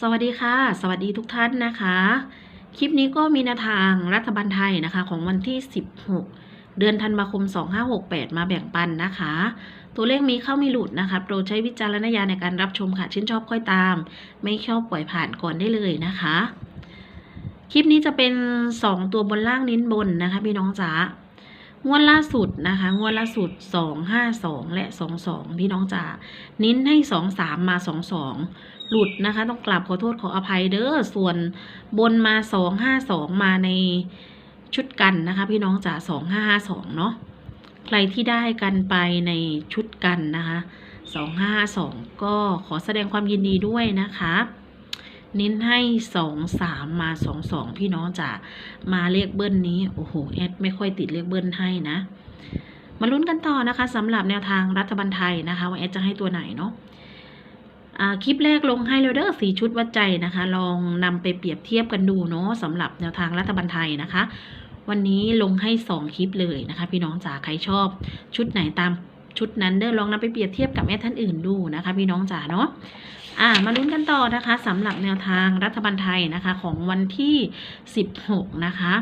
สวัสดีค่ะ สวัสดีทุกท่านนะคะ คลิปนี้ก็มีแนวทางรัฐบาลไทยนะคะ ของวันที่ 16 เดือนธันวาคม 2568 มาแบ่งปันนะคะ ตัวเลขมีเข้ามีหลุดนะคะ โปรดใช้วิจารณญาณในการรับชมค่ะชื่นชอบค่อยตาม ไม่ชอบปล่อยผ่านก่อนได้เลยนะคะ คลิปนี้จะเป็น 2 ตัวบนล่างนิ้นบนนะคะพี่น้องจ๋า งวดล่าสุดนะคะ งวดล่าสุด252และ22พี่น้องจ๋านิ้นให้23มา22หลุดนะคะ ต้องกราบขอโทษขออภัยเด้อส่วนบนมา252มาในชุดกันนะคะ พี่น้องจ๋า2552เนาะใครที่ได้กันไปในชุดกันนะคะ2552ก็ขอแสดงความยินดีด้วยนะคะ เน้นให้2 3มมา2 2พี่น้องจ๋ามาเลขเบิ้ลนี้โอ้โหแอดไม่ค่อยติดเลขเบิ้ลให้นะมาลุ้นกันต่อนะคะสำหรับแนวทางรัฐบาลไทยนะคะ ว่าแอดจะให้ตัวไหนเนาะคลิปแรกลงให้แล้วเด้อสีชุดวัดใจนะคะ ลองนำไปเปรียบเทียบกันดูเนาะสำหรับแนวทางรัฐบาลไทยนะคะ วันนี้ลงให้ 2 คลิปเลยนะคะ พี่น้องจ๋าใครชอบชุดไหนตาม ชุดนั้นเด้อลองนำไปเปรียบเทียบกับแม่ท่านอื่นดูนะคะพี่น้องจ๋าเนาะอ่ามาลุ้นกันต่อนะคะสำหรับแนวทางรัฐบาลไทยนะคะของวันที่ 16 นะคะ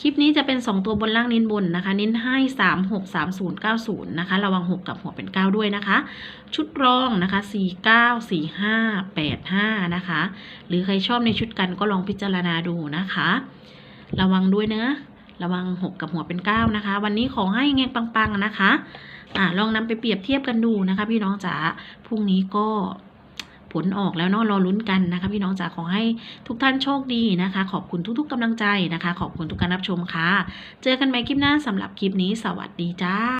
คลิปนี้จะเป็น 2 ตัวบนล่างเน้นบนนะคะ เน้นให้ 3 6 3 0 9 0 นะคะ ระวัง 6 กับหัวเป็น 9 ด้วยนะคะ ชุดรองนะคะ 4 9 4 5 8 5 นะคะ หรือใครชอบในชุดกันก็ลองพิจารณาดูนะคะ ระวังด้วยเนะ ระวัง6กับหัวเป็น9นะคะ วันนี้ขอให้เงงปังๆนะคะ อ่าลองนำไปเปรียบเทียบกันดูนะคะ พี่น้องจ๋าพรุ่งนี้ก็ผลออกแล้วเนาะรอลุ้นกันนะคะ พี่น้องจ๋าขอให้ทุกท่านโชคดีนะคะ ขอบคุณทุก ๆกำลังใจนะคะ ขอบคุณทุกการรับชมค่ะ เจอกันใหม่คลิปหน้าสำหรับคลิปนี้ สวัสดีจ้า